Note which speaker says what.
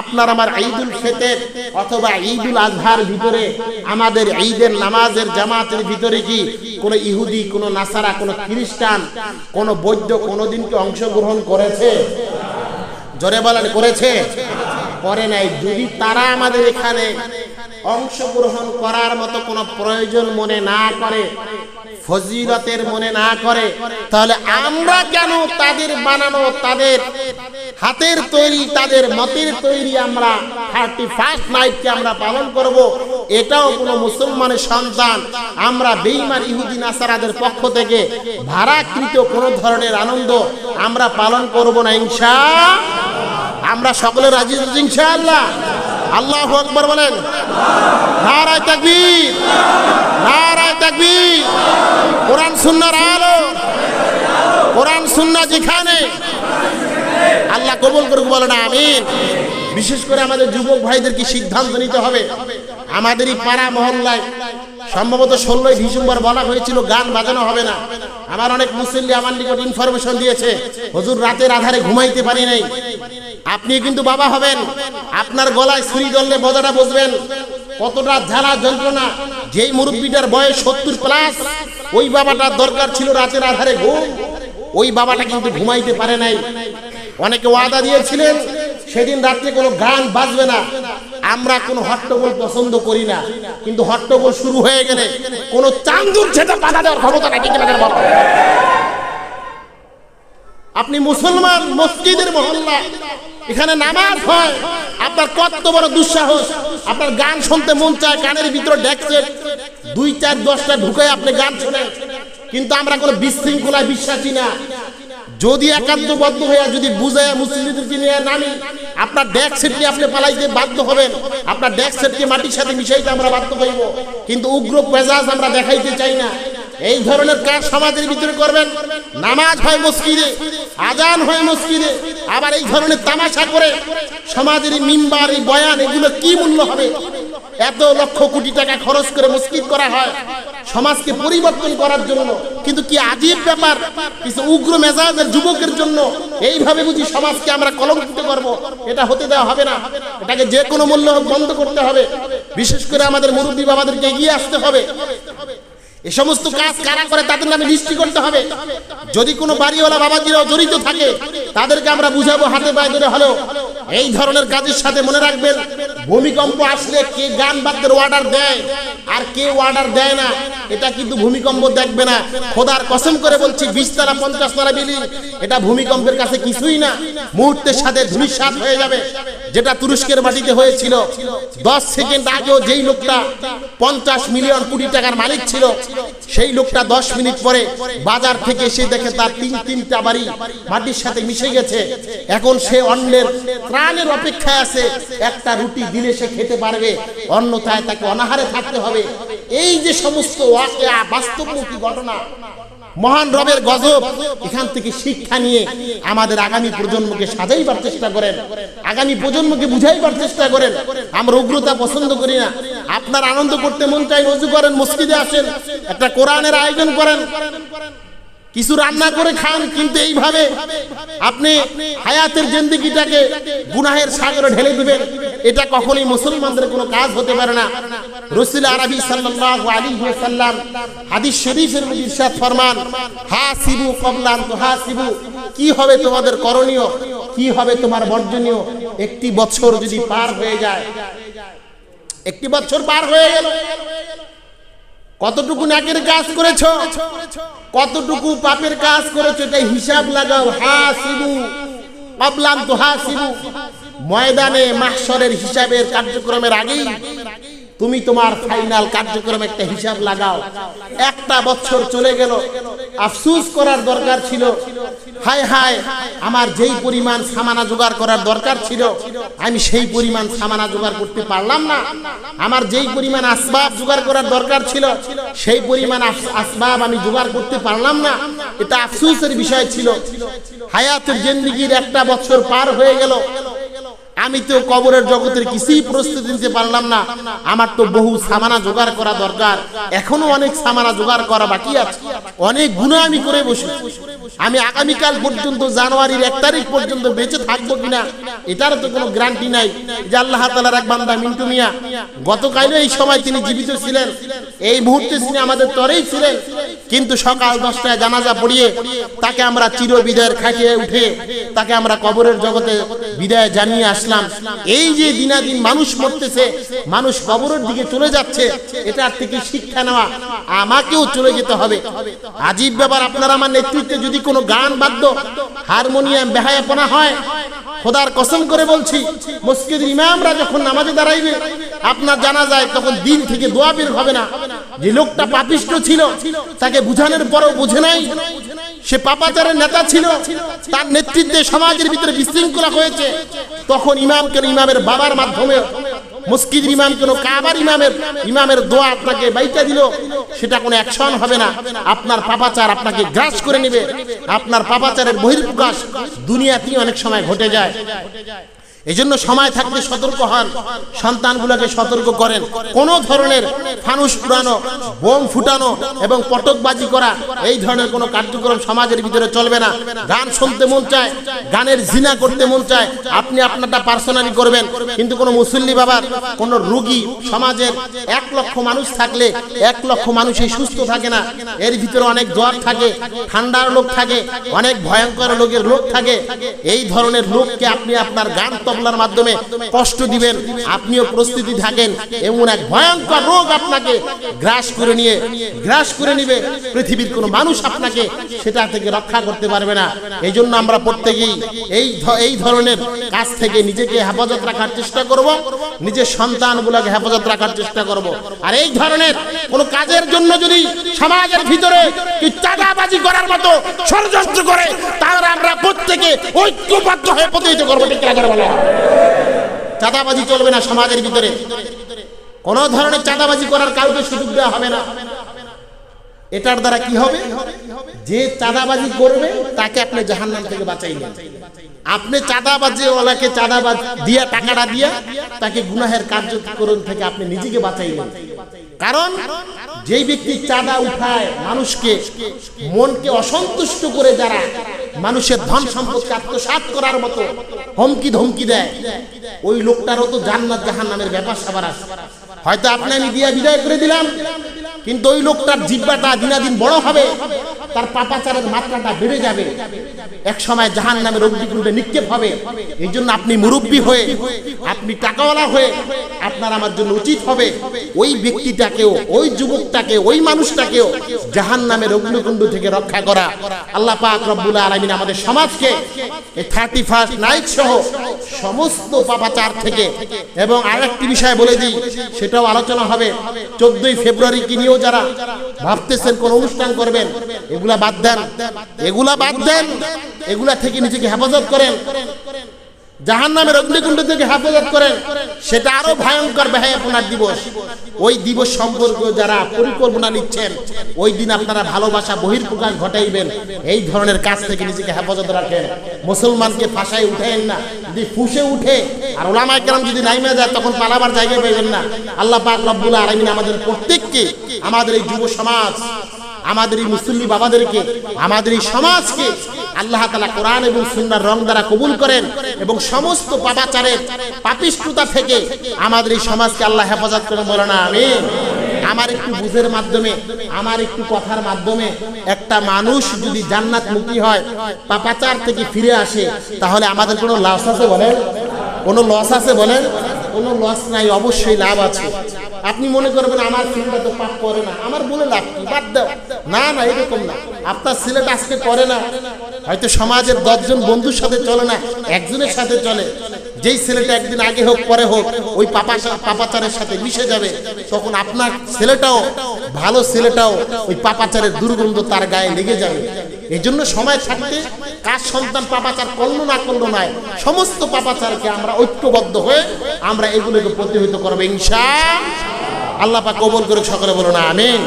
Speaker 1: আপনার আমার ঈদুল ফিতর অথবা ঈদুল আজহার ভিতরে আমাদের ঈদের নামাজের জামাতের ভিতরে কি কোন ইহুদি, কোন নাসারা, কোন খ্রিস্টান, কোন বৈদ্য কোনোদিন কি অংশগ্রহণ করেছে? জোরে বলেন, করেছে? করে নাই। যদি তারা আমাদের এখানে অংশগ্রহণ করার মতো কোনো প্রয়োজন মনে না করে, ফজিলতের মনে না করে, তাহলে আমরা কেন তাদের বানানো, তাদের হাতের তৈরি, তাদের মতের তৈরি আমরা থার্টি ফার্স্ট নাইটকে আমরা পালন করব। এটাও কোনো মুসলমানের সন্তান। আমরা বেইমান ইহুদি, নাসারাদের পক্ষ থেকে ভাড়াকৃত কোনো ধরনের আনন্দ আমরা পালন করব না ইনশা আমরা সকলে রাজি আছি, ইনশাআল্লাহ। আল্লাহ আকবর বলেন। নারায় তাকবীর। নারায় তাকবীর। কোরআন সুন্নাহর আলো। কোরআন সুন্না যেখানে আল্লাহ কবুল করুক বলে না আমিন। বিশেষ করে আমাদের যুবক ভাইদেরকে সিদ্ধান্ত নিতে হবে। আমাদেরই পাড়া মহল্লায় সম্ভবত ষোলোই ডিসেম্বর বলা হয়েছিল, গান বাজানো হবে না। আমার অনেক মুসল্লি আমার নিকট ইনফরমেশন দিয়েছে, হুজুর, রাতের আধারে ঘুমাইতে পারি নাই। আপনি কিন্তু বাবা হবেন। আপনার গলায় ছুরি ধরলে মজাটা বুঝবেন। কতটা ঝালা যন্ত্রণা। যেই মুরব্বীটার বয়স সত্তর প্লাস ওই বাবাটার দরকার ছিল রাতের আধারে ঘুম। ওই বাবাটা কিন্তু ঘুমাইতে পারে নাই। অনেকে ওয়াদা দিয়েছিলেন, সেদিন রাত্রে কোনো গান বাজবে না। আমরা কোনো হট্টগোল পছন্দ করি না। কিন্তু হট্টগোল শুরু হয়ে গেলে কোনো চান্দুর ছেটা বাধা দেওয়ার ক্ষমতা নাকি আপনি মুসলমান, মসজিদের মহল্লা, এখানে নামাজ হয়, আপনার কত বড় দুঃসাহস। আপনার গান শুনতে মন চায়, কানের ভিতরে ডেকছে দুই চার দশটা ঢুকে আপনি গান শোনেন। কিন্তু আমরা কোনো বিশৃঙ্খলায় বিশ্বাসী না। যদি একান্তবদ্ধ হয়ে যদি বুঝায় মুসলিমদেরকে নিয়ে নামি, আপনার ডেক সেটকে আপনি পালাইতে বাধ্য হবেন। আপনার ডেক সেটকে মাটির সাথে মিশাইতে আমরা বাধ্য হইব। কিন্তু উগ্র পেজাজ আমরা দেখাইতে চাই না। এই ধরনের কাজ সমাজের ভিতরে করবেন। নামাজ হয় মসজিদে, আজান হয় মসজিদে। আবার এই ধরনের তামাশা করে সমাজের মিম্বার এই বয়ান, এগুলো কি মূল্য হবে? এত লক্ষ কোটি টাকা খরচ করে মসজিদ করা হয়, সমাজকে পরিবর্তন করার জন্য। কিন্তু কি আজীব ব্যাপার, কিছু উগ্র মেজাজের যুবকের জন্য এইভাবে বুঝি সমাজকে আমরা কলঙ্কিত করব? এটা হতে দেওয়া হবে না। এটাকে যে কোনো মূল্য বন্ধ করতে হবে। বিশেষ করে আমাদের মুরব্বী বাবাদেরকে এগিয়ে আসতে হবে। এ সমস্ত কাজ কারা করে তাদের নামে লিস্টি করতে হবে। যদি কোনো বাড়িওয়ালা বাবাজিরাও জড়িত থাকে, তাদেরকে আমরা বুঝাবো হাতে পায়ে ধরে হলেও। এই ধরনের কাজের সাথে মনে রাখবেন, ভূমিকম্প আসলে কে গান বাদ্যের অর্ডার দেয় আর কে অর্ডার দেয় না, এটা কিন্তু ভূমিকম্প দেখবে না। খোদার কসম করে বলছি, বিশ তারা, পঞ্চাশ তারা বিল্ডিং এটা ভূমিকম্পের কাছে কিছুই না। মুহূর্তের সাথে ধূলিসাৎ হয়ে যাবে, যেটা তুরস্কের মাটিতে হয়েছিল। দশ সেকেন্ড আগেও যেই লোকটা পঞ্চাশ মিলিয়ন কোটি টাকার মালিক ছিল সেই লোকটা দশ মিনিট পরে বাজার থেকে এসে দেখে তার তিন তিনটা বাড়ি মাটির সাথে মিশে গেছে। এখন সে অন্যের প্রাণের অপেক্ষায় আছে। একটা রুটি দিলে সে খেতে পারবে, অন্যথায় তাকে অনাহারে থাকতে হবে। এই যে সমস্ত বাস্তবমুখী ঘটনা, মহান রবের গজব, এখান থেকে শিক্ষা নিয়ে আমাদের আগামী প্রজন্মকে সাজাইবার চেষ্টা করেন। আগামী প্রজন্মকে বুঝাইবার চেষ্টা করেন। আমরা উগ্রতা পছন্দ করি না। আপনার আনন্দ করতে মন চাই রজু করেন, মসজিদে আসেন, একটা কোরআনের আয়োজন করেন। কিছু রান্না করে খান, কিন্তু এইভাবে আপনি হায়াতের জিন্দিগিটাকে গুনাহের সাগরে ঢেলে দিবেন। এটা কখনোই মুসলমানদের কোনো কাজ হতে পারে না। রসুল আরবি সাল্লাল্লাহু আলাইহি ওয়াসাল্লাম হাদিস শরীফের মধ্যে ইরশাদ ফরমান, হাসিবু ক্বাবলান তুহাসিবু কি হবে তোমাদের করণীয়? কি হবে তোমার বর্জনীয়? একটি বছর যদি পার হয়ে যায় একটি বছর পার হয়ে গেল। কতটুকু নাকের কাজ করেছ? কতটুকু পাপের কাজ করেছ? এটা হিসাব লাগাও। হা শিবু পাবলাম তো হা শিবু ময়দানে মাসরের হিসাবের কার্যক্রমের আগেই তুমি তোমার ফাইনাল কার্যক্রম একটা হিসাব লাগাও। একটা বছর চলে গেল। আফসুস করার দরকার ছিল। হায় হায়, আমার যেই পরিমাণ সামানা জোগাড় করার দরকার ছিল, আমি সেই পরিমাণ সামানা জোগাড় করতে পারলাম না। আমার যেই পরিমাণ আসবাব জোগাড় করার দরকার ছিল, সেই পরিমাণ আসবাব আমি জোগাড় করতে পারলাম না। এটা আফসুসের বিষয় ছিল। হায়াতের জিন্দিগির একটা বছর পার হয়ে গেল। আমি তো কবরের জগতের কিছুই প্রস্তুতি নিতে পারলাম না। আমার তো বহু সামানা জোগাড় করা দরকার। এখনও অনেক সামানা জোগাড় করা বাকি আছে। অনেক গুণা আমি করে বসি আমি আগামীকাল পর্যন্ত জানুয়ারির এক তারিখ পর্যন্ত বেঁচে থাকব কিনা, এটার তো কোনো গ্যারান্টি নাই। যে আল্লাহ তালার এক বান্দা মিন্টু মিয়া, গতকালও এই সময় তিনি জীবিত ছিলেন। এই মুহূর্তে তিনি আমাদের তরেই ছিলেন। কিন্তু সকাল দশটায় জানাজা পড়িয়ে তাকে আমরা চির বিদায়ের খাটিয়ে উঠে তাকে আমরা কবরের জগতে বিদায় জানিয়ে আসলাম। এই যে দিনাদিন মানুষ মরতেছে, মানুষ কবরের দিকে চলে যাচ্ছে, এটার থেকে শিক্ষা নেওয়া আমাকেও চলে যেতে হবে। আজীব ব্যাপার, আপনারা আমার নেতৃত্বে যদি কোনো গান, বাদ্য, হারমোনিয়াম, বেহায়াপনা হয়, খোদার কসম করে বলছি, মসজিদের ইমামরা যখন নামাজে দাঁড়াইবে, আপনার জানা যায় তখন দিন থেকে দোয়া বের হবে না। যে লোকটা পাপিষ্ট ছিল, তাকে বুঝানোর পরও বুঝে নাই। সে পাপাচারের নেতা ছিল, তার নেতৃত্বে সমাজের ভিতরে বিশৃঙ্খলা হয়েছে। তখন ইমাম কেন ইমামের বাবার মাধ্যমে মসজিদের ইমাম কেন কাবার ইমামের ইমামের দোয়া আপনাকে বাইটা দিল, সেটা কোনো অ্যাকশন হবে না। আপনার পাপাচার আপনাকে গ্রাস করে নেবে। আপনার পাপাচারের বহির্প্রকাশ দুনিয়াতেই অনেক সময় ঘটে যায়। এই জন্য সময় থাকতে সতর্ক হন। সন্তানগুলোকে সতর্ক করেন। কোন ধরনের ফানুস পুরানো বোম ফুটানো এবং পটকবাজি করা, এই ধরনের কোনো কার্যক্রম সমাজের ভিতরে চলবে না। গান শুনতে মন চায়, গানের জিনা করতে মন চায়, আপনি আপনারটা পার্সোনালি করবেন। কিন্তু কোনো মুসল্লি বাবার, কোনো রুগী সমাজের এক লক্ষ মানুষ থাকলে, এক লক্ষ মানুষই সুস্থ থাকে না। এর ভিতরে অনেক জ্বর থাকে, ঠান্ডার লোক থাকে, অনেক ভয়ঙ্কর লোকের লোক থাকে। এই ধরনের লোককে আপনি আপনার গান তবলার মাধ্যমে কষ্ট দিবেন, আপনিও প্রস্তুতি থাকেন, এমন এক ভয়ঙ্কর রোগ আপনাকে গ্রাস করে নিয়ে, গ্রাস করে নিবে, পৃথিবীর কোনো মানুষ আপনাকে সেটা থেকে রক্ষা করতে পারবে না। এই জন্য আমরা প্রত্যেকেই এই এই ধরনের কাজ থেকে নিজেকে হেফাজত রাখার চেষ্টা করব, নিজের সন্তানগুলোকে হেফাজত রাখার চেষ্টা করব। আর এই ধরনের কোনো কাজের জন্য যদি সমাজের ভিতরে চাঁদাবাজি করার মতো ষড়যন্ত্র করে প্রত্যেকে ঐক্যবদ্ধ হয়ে প্রতিহিত করব? চাঁদাবাজি চলবে না সমাজের ভিতরে। কোন ধরনের চাঁদাবাজি করার কাউকে সুযোগ দেওয়া হবে না। এটার দ্বারা কি হবে? যে চাঁদাবাজি করবে, তাকে আপনি জাহান্নাম থেকে বাঁচাইলেন। আপনি চাঁদাবাজি ওলাকে চাঁদাবাজ দিয়া, টাকাটা দিয়া, তাকে গুনাহের কার্যক্রম থেকে আপনি নিজেকে বাঁচাইলেন। কারণ যেই ব্যক্তি চাঁদা উঠায়, মানুষকে মনকে অসন্তুষ্ট করে যারা মানুষের ধন সম্পদকে আত্মসাত করার মতো হুমকি ধমকি দেয়। ওই লোকটারও তো জান্নাত জাহান নামের ব্যাপার সবার আছে। হয়তো আপনি আমি দিয়া বিদায় করে দিলাম, কিন্তু ওই লোকটার জিব্বাটা দিনাদিন বড় হবে। তার পাপাচারের মাত্রাটা বেড়ে যাবে। এক সময় জাহান নামের অগ্নিকুণ্ডে নিক্ষেপ হবে। এই জন্য আপনি মুরব্বী হয়ে, আপনি টাকাওয়ালা হয়ে, আপনার আমার জন্য উচিত হবে। ওই ব্যক্তিটাকেও, ওই যুবকটাকে ওই মানুষটাকেও জাহান নামের অগ্নিকুণ্ড থেকে রক্ষা করা। আল্লাহ পাক রব্বুল আলমিন আমাদের সমাজকে এই থার্টি ফার্স্ট নাইট সহ সমস্ত পাপাচার থেকে এবং আরেকটি বিষয় বলে দিই, সেটাও আলোচনা হবে। চোদ্দই ফেব্রুয়ারি কি নিয়েও যারা? ভাবতেছেন কোন অনুষ্ঠান করবেন, এগুলা বাদ দেন। এগুলা বাদ দেন, এগুলা থেকে নিজেকে হেফাজত করেন। জাহান নামের অগ্নিকুণ্ড থেকে হেফাজত করেন সেটা আরও ভয়ঙ্কর ব্যয়াপনার দিবস। ওই দিবস সম্পর্কে যারা পরিকল্পনা নিচ্ছেন, ওই দিন আপনারা ভালোবাসা বহির্প্রকাশ ঘটাইবেন। এই ধরনের কাজ থেকে নিজেকে হেফাজত রাখেন। মুসলমানকে ফাঁসায় উঠেন না। যদি ফুসে উঠে, আর ওলামায় কেরাম যদি নাইমে যায়, তখন পালাবার জায়গা পাইবেন না। আল্লাহ পাক রব্বুল আলমিন আমাদের প্রত্যেককে, আমাদের এই যুব সমাজ, আমাদের এই মুসল্লি বাবাদেরকে, আমাদের এই সমাজকে আল্লাহ তালা কোরআন এবং সুন্নার রং দ্বারা কবুল করেন এবং সমস্ত পাপাচারের পাপিষ্টতা থেকে আমাদের এই সমাজকে আল্লাহ হেফাজত করে বলে না আমি আমার একটু বুঝের মাধ্যমে, আমার একটু কথার মাধ্যমে একটা মানুষ যদি জান্নাত মুক্তি হয়, পাপাচার থেকে ফিরে আসে, তাহলে আমাদের কোনো লস আছে বলেন? কোনো লস আছে বলেন? কোনো লস নাই, অবশ্যই লাভ আছে। আপনি মনে করবেন আমার ছেলেটা তো পাপ করে না, আমার বলে লাভ কি? বাদ দাও। না না, এরকম না। আপনার ছেলেটা আজকে করে না। হয়তো সমাজের দশজন বন্ধুর সাথে চলে না, একজনের সাথে চলে। যেই ছেলেটা একদিন আগে হোক, পরে হোক, ওই পাপা পাপাচারের সাথে মিশে যাবে। তখন আপনার ছেলেটাও ভালো ছেলেটাও ওই পাপাচারের দুর্গন্ধ তার গায়ে লেগে যাবে। এই জন্য সময় থাকতে কার সন্তান পাপাচার করল না করল নয় সমস্ত পাপাচারকে আমরা ঐক্যবদ্ধ হয়ে আমরা এগুলোকে প্রতিহিত করব, ইনশা আল্লাহ। পাক কবল করে সকলে বলো না আমিন।